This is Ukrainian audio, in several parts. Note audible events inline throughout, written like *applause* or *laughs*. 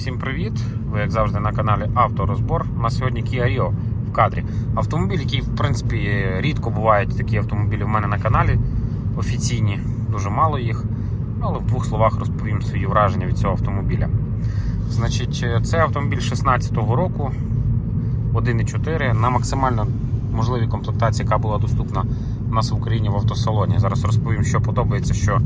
всім привіт! Ви як завжди на каналі Авторозбор. У нас сьогодні Kia Rio в кадрі. Автомобіль, який в принципі рідко бувають такі автомобілі в мене на каналі офіційні, дуже мало їх. Але в двох словах розповім свої враження від цього автомобіля. Значить, це автомобіль 16-го року, 1.4 на максимально можливій комплектації, яка була доступна у нас в Україні в автосалоні. Зараз розповім, що подобається, що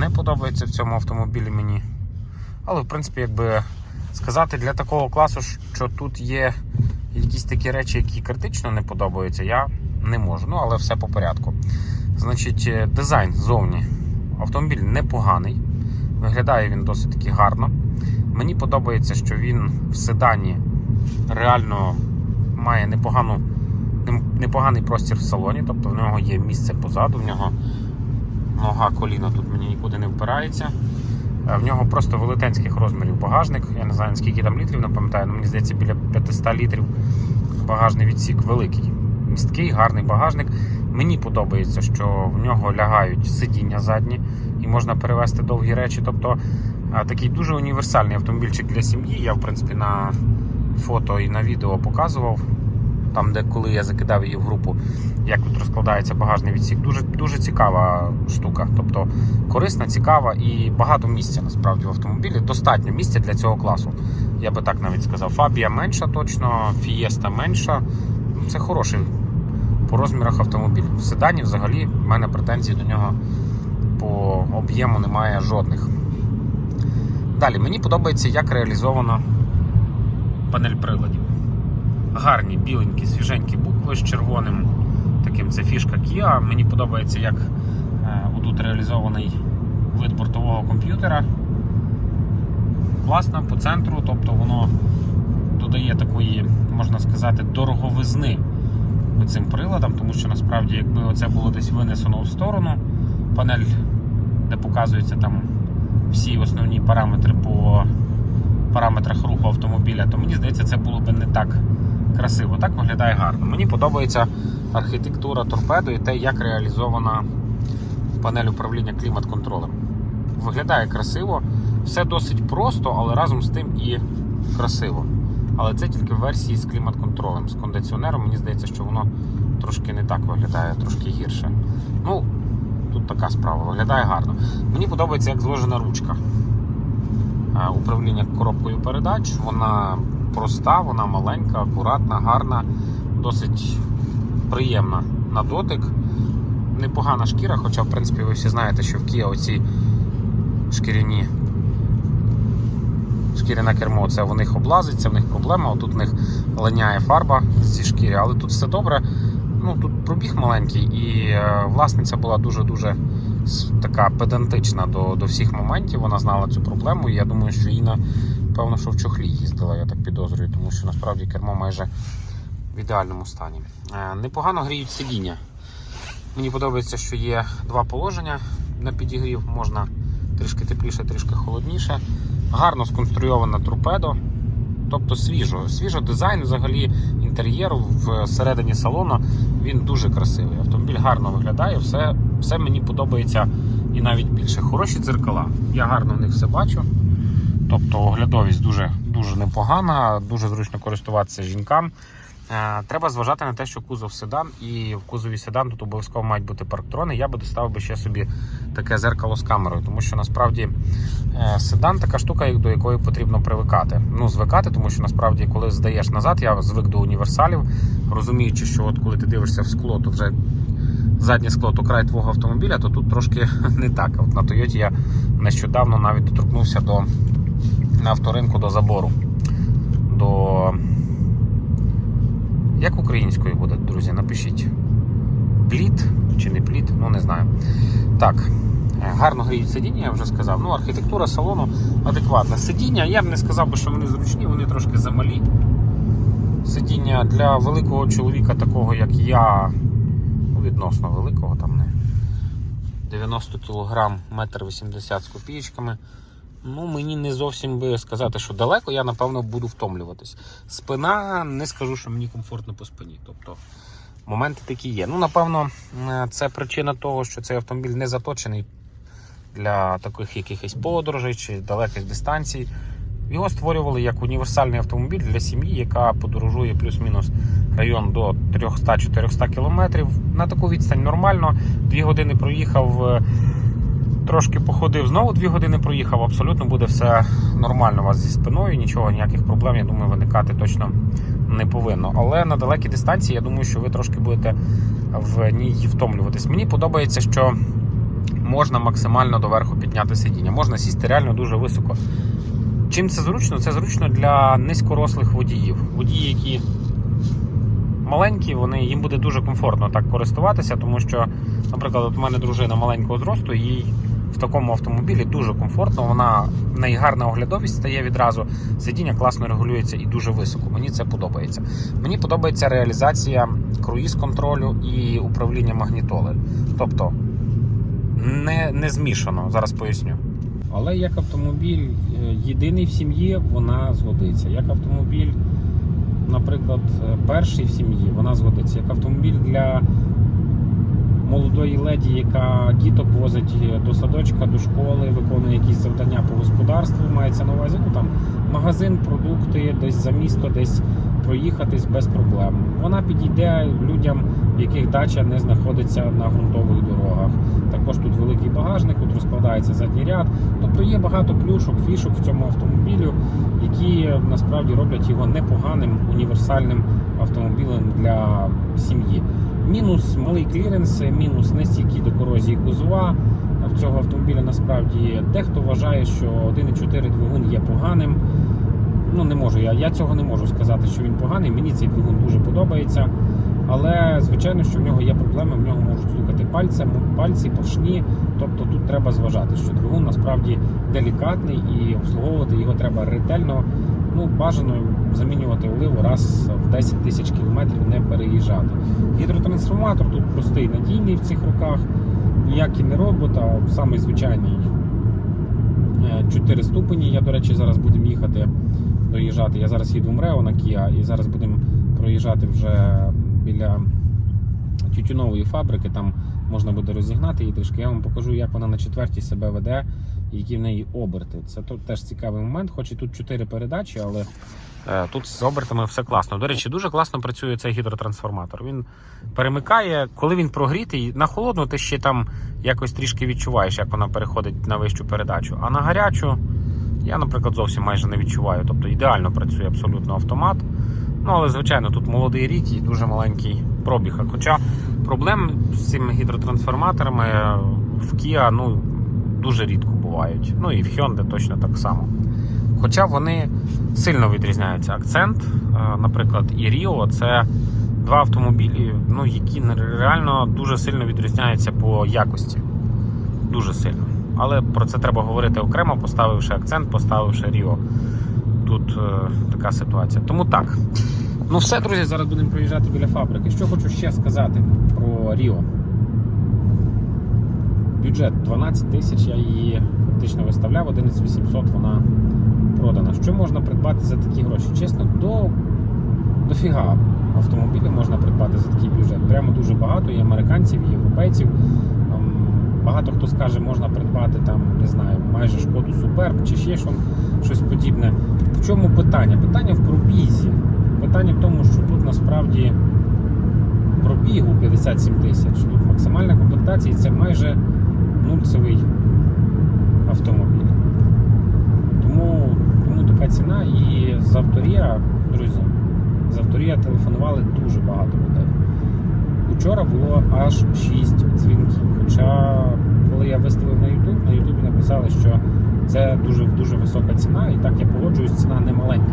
не подобається в цьому автомобілі мені. Але, в принципі, якби сказати для такого класу, що тут є якісь такі речі, які критично не подобаються, я не можу. Ну, але все по порядку. Значить, е, дизайн зовні. Автомобіль непоганий. Виглядає він досить таки гарно. Мені подобається, що він в седані реально має непогану, непоганий простір в салоні, тобто в нього є місце позаду, в нього нога коліна тут мені нікуди не впирається. Е, В нього просто велетенських розмірів багажник. Я не знаю, скільки там літрів, не пам'ятаю, але мені здається, біля 500 літрів багажний відсік великий. Місткий, гарний багажник. Мені подобається, що в нього лягають сидіння задні і можна перевезти довгі речі. Тобто е, такий дуже універсальний автомобільчик для сім'ї. Я, в принципі, на фото і на відео показував. Там, де коли я закидав її в групу, як тут розкладається багажний відсік. Дуже дуже цікава штука. Тобто корисна, цікава і багато місця насправді в автомобілі. Достатньо місця для цього класу. Я би так навіть сказав. Фабія менша точно, Фієста менша. Це хороший по розмірах автомобіль. В седані взагалі в мене претензій до нього по об'єму немає жодних. Далі мені подобається, як реалізована панель приладів. Гарні, біленькі, свіженькі букви з червоним. Таким це фішка Kia. Мені подобається, як е, тут реалізований вид бортового комп'ютера. Класно по центру, тобто воно додає такої, можна сказати, дороговизни цим приладам, тому що насправді, якби оце було десь винесено в сторону, панель, де показуються там всі основні параметри по параметрах руху автомобіля, то мені здається, це було б не так красиво. Так виглядає гарно. Мені подобається архітектура торпедо і те, як реалізована панель управління клімат-контролем. Виглядає красиво, все досить просто, але разом з тим і красиво. Але це тільки в версії з клімат-контролем. З кондиціонером, мені здається, що воно трошки не так виглядає, трошки гірше. Ну, тут така справа, виглядає гарно. Мені подобається, як зложена ручка. Е, Управління коробкою передач. Вона проста, вона маленька, акуратна, гарна, досить приємна на дотик. Непогана шкіра, хоча, в принципі, ви всі знаєте, що в Kia оці шкіряні шкіряне кермо, це в них облазить, це в них проблема. Тут в них линяє фарба зі шкіри, але тут все добре. Ну, Тут пробіг маленький, і е, власниця була дуже-дуже така педантична до, до всіх моментів. Вона знала цю проблему. І я думаю, що Інна, певно, що в чохлі їздила, я так підозрюю, тому що насправді кермо майже в ідеальному стані. Е, Непогано гріють сидіння. Мені подобається, що є два положення на підігрів. Можна трішки тепліше, трішки холодніше. Гарно сконструйована торпедо. Тобто свіжо. Свіжо дизайн взагалі інтер'єру всередині салону. Він дуже красивий. Автомобіль гарно виглядає, все, все мені подобається і навіть більше. Хороші дзеркала. Я гарно в них все бачу. Тобто оглядовість дуже, дуже непогана, дуже зручно користуватися жінкам. Е, Треба зважати на те, що кузов седан, і в кузові седан тут обов'язково мають бути парктрони. Я би доставив би ще собі таке зеркало з камерою, тому що насправді е, седан така штука, до якої потрібно привикати. Ну, звикати, тому що насправді, коли здаєш назад, я звик до універсалів, розуміючи, що от коли ти дивишся в скло, то вже заднє скло то край твого автомобіля, то тут трошки *laughs* не так. От на Тойоті я нещодавно навіть доторкнувся до на авторинку до забору. До як українською буде, друзі, напишіть. Пліт чи не пліт, ну не знаю. Так, е, гарно гріють сидіння, я вже сказав. Ну, архітектура салону адекватна. Сидіння, я б не сказав би, що вони зручні, вони трошки замалі. Сидіння для великого чоловіка, такого як я, відносно великого, там не 90 кг, 1,80 м з копійками. Ну, мені не зовсім би сказати, що далеко, я напевно буду втомлюватись. Спина, не скажу, що мені комфортно по спині. Тобто моменти такі є. Ну, напевно, е, це причина того, що цей автомобіль не заточений для таких якихось подорожей чи далеких дистанцій. Його створювали як універсальний автомобіль для сім'ї, яка подорожує плюс-мінус район до 300-400 кілометрів. На таку відстань нормально. Дві години проїхав, е, трошки походив, знову дві години проїхав. Абсолютно буде все нормально у вас зі спиною. Нічого, ніяких проблем, я думаю, виникати точно не повинно. Але на далекій дистанції я думаю, що ви трошки будете в ній втомлюватись. Мені подобається, що можна максимально доверху підняти сидіння. Можна сісти реально дуже високо. Чим це зручно? Це зручно для низькорослих водіїв. Водії, які маленькі, вони, їм буде дуже комфортно так користуватися, тому що, наприклад, от у мене дружина маленького зросту, їй в такому автомобілі дуже комфортно. Вона в гарна оглядовість стає відразу. Сидіння класно регулюється і дуже високо. Мені це подобається. Мені подобається реалізація круїз контролю і управління магнітоли. Тобто не, не змішано. Зараз поясню. Але як автомобіль е, єдиний в сім'ї, вона згодиться. Як автомобіль, наприклад, е, перший в сім'ї, вона згодиться. Як автомобіль для молодої леді, яка діток возить до садочка, до школи, виконує якісь завдання по господарству, мається на увазі, ну там магазин, продукти, десь за місто, десь проїхатись без проблем. Вона підійде людям, в яких дача не знаходиться на ґрунтових дорогах. Також тут великий багажник, тут розкладається задній ряд. Тобто є багато плюшок, фішок в цьому автомобілю, які насправді роблять його непоганим універсальним автомобілем для сім'ї. Мінус малий кліренс, мінус нестійкі до корозії кузова. В цього автомобіля насправді дехто вважає, що 1.4 двигун є поганим. Ну не можу я. Я цього не можу сказати, що він поганий. Мені цей двигун дуже подобається. Але звичайно, що в нього є проблеми, в нього можуть стукати пальцем, пальці, поршні. Тобто тут треба зважати, що двигун насправді делікатний і обслуговувати його треба ретельно. Ну, бажано замінювати оливу раз в 10 тисяч кілометрів не переїжджати. Гідротрансформатор тут простий, надійний в цих руках, ніякий не робот, а самий звичайний 4 ступені. Я, до речі, зараз будемо їхати доїжджати. Я зараз їду в МРЕО на Kia і зараз будемо проїжджати вже біля тютюнової фабрики. Там можна буде розігнати її трішки. Я вам покажу, як вона на четвертій себе веде які в неї оберти. Це тут теж цікавий момент, хоч і тут 4 передачі, але е, тут з обертами все класно. До речі, дуже класно працює цей гідротрансформатор. Він перемикає, коли він прогрітий, на холодну ти ще там якось трішки відчуваєш, як вона переходить на вищу передачу. А на гарячу я, наприклад, зовсім майже не відчуваю. Тобто ідеально працює абсолютно автомат. Ну, але, звичайно, тут молодий рік і дуже маленький пробіг. Хоча проблем з цими гідротрансформаторами в Kia ну, дуже рідко бувають. Ну і в Hyundai точно так само. Хоча вони сильно відрізняються. Акцент, е, наприклад, і Rio це два автомобілі, ну, які реально дуже сильно відрізняються по якості. Дуже сильно. Але про це треба говорити окремо, поставивши акцент, поставивши Ріо. Тут е, така ситуація. Тому так. Ну все, друзі, зараз будемо проїжджати біля фабрики. Що хочу ще сказати про Ріо. Бюджет 12 тисяч, я її фактично виставляв, 11800 вона продана. Що можна придбати за такі гроші? Чесно, до дофіга автомобілів можна придбати за такий бюджет. Прямо дуже багато, і американців, і європейців. Ем, Багато хто скаже, можна придбати там, не знаю, майже шкоду Суперб чи ще щось подібне. В чому питання? Питання в пробізі. Питання в тому, що тут насправді пробігу 57 тисяч. Тут максимальна комплектація це майже нульцевий автомобіль. Тому, тому така ціна. І з авторія, друзі, з авторія телефонували дуже багато людей. Учора було аж 6 дзвінків. Хоча, коли я виставив на YouTube, на YouTube написали, що це дуже дуже висока ціна, і так я погоджуюсь, ціна не маленька.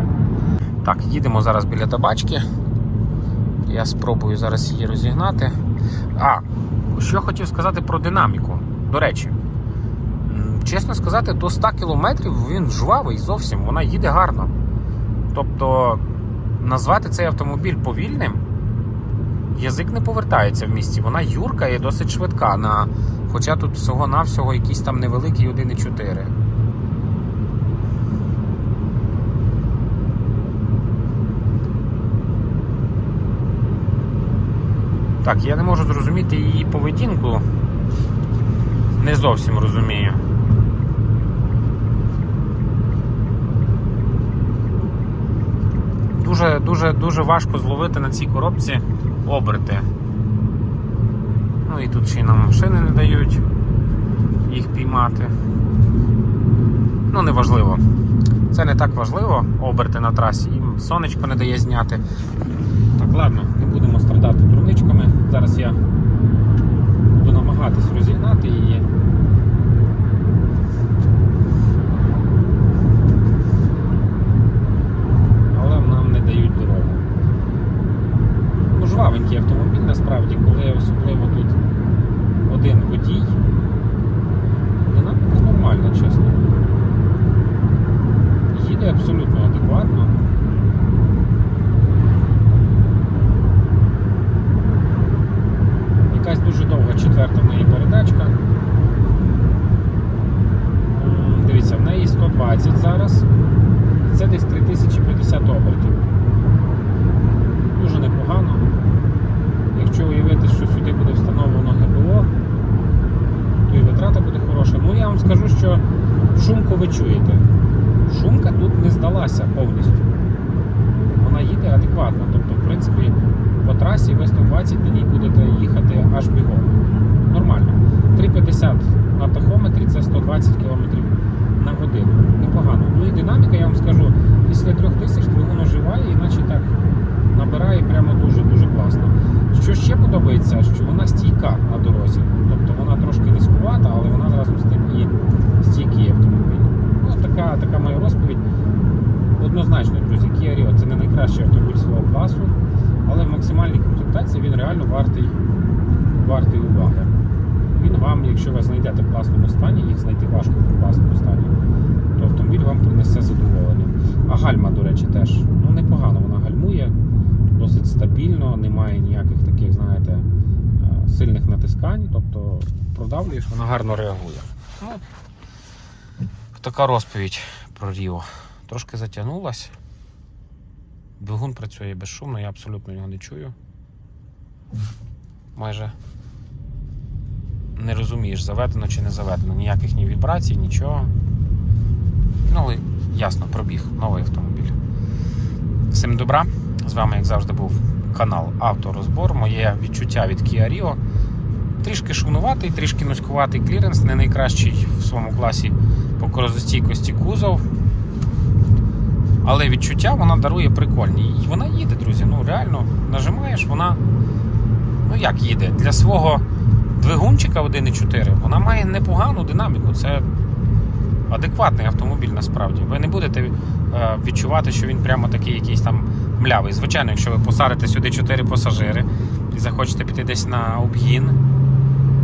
Так, їдемо зараз біля табачки. Я спробую зараз її розігнати. А, що хотів сказати про динаміку. До речі, чесно сказати, до 100 км він жвавий зовсім, вона їде гарно. Тобто, назвати цей автомобіль повільним язик не повертається в місті. Вона юрка і досить швидка. На... Хоча тут всього-навсього якийсь там невеликий 1,4. Так, я не можу зрозуміти її поведінку. Не зовсім розумію. дуже, дуже, дуже важко зловити на цій коробці оберти. Ну і тут ще й нам машини не дають їх піймати. Ну, неважливо. Це не так важливо, оберти на трасі. Їм сонечко не дає зняти. Так, ладно, не будемо страдати. Зараз я буду намагатись розігнати її. Але нам не дають дорогу. Ну, жвавенький автомобіль насправді, коли особливо тут один водій. Динаміка нормальна, чесно. Їде абсолютно адекватно. Якась дуже довга четверта в неї передачка. М, Дивіться, в неї 120 зараз. Це десь 3050 обертів. Дуже непогано. Якщо уявити, що сюди буде встановлено ГБО, то і витрата буде хороша. Ну я вам скажу, що шумку ви чуєте. Шумка тут не здалася повністю. Вона їде адекватно. Тобто, в принципі, по трасі ви 120 на ній будете їхати аж бігом. Нормально. 3,50 на тахометрі це 120 км на годину. Непогано. Ну і динаміка, я вам скажу, після 3000 двигун оживає, іначе так набирає прямо дуже-дуже класно. Що ще подобається, що вона стійка на дорозі. Тобто вона трошки низькувата, але вона разом з тим і стійкий автомобіль. Ну, така, така моя розповідь. Однозначно, друзі, Kia Rio це не найкращий автомобіль свого класу, але в максимальній комплектації він реально вартий, вартий уваги. Він вам, якщо ви знайдете в класному стані, їх знайти важко в класному стані, то автомобіль вам принесе задоволення. А гальма, до речі, теж ну, непогано вона гальмує, стабільно, немає ніяких таких, знаєте, е, сильних натискань, тобто продавлюєш, вона гарно реагує. Ну, така розповідь про Ріо. Трошки затягнулась. Двигун працює безшумно, я абсолютно його не чую. Майже не розумієш, заведено чи не заведено. Ніяких ні вібрацій, нічого. Ну, але ясно, пробіг новий автомобіль. Всім добра. З вами, як завжди, був канал Авторозбор. Моє відчуття від Kia Rio. Трішки шумнуватий, трішки низькуватий кліренс, не найкращий в своєму класі по корозостійкості кузов. Але відчуття вона дарує прикольні. І вона їде, друзі. Ну реально нажимаєш, вона. Ну як їде? Для свого двигунчика 1.4 вона має непогану динаміку. Це адекватний автомобіль насправді. Ви не будете е, відчувати, що він прямо такий якийсь там млявий. Звичайно, якщо ви посадите сюди 4 пасажири і захочете піти десь на обгін.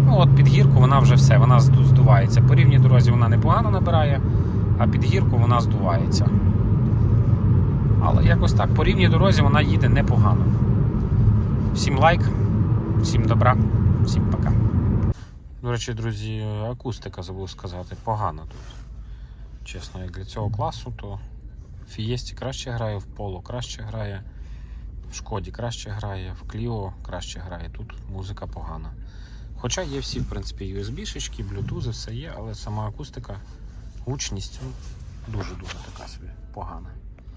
Ну от під гірку вона вже все, вона здувається. По рівній дорозі вона непогано набирає, а під гірку вона здувається. Але якось так, по рівній дорозі вона їде непогано. Всім лайк, всім добра, всім пока. До речі, друзі, акустика забув сказати, погано тут. Чесно, як для цього класу, то в Фієсті краще грає, в Поло краще грає, в Шкоді краще грає, в Кліо краще грає. Тут музика погана. Хоча є всі, в принципі, USB-шечки, Bluetooth, все є, але сама акустика, гучність ну, дуже-дуже така собі погана.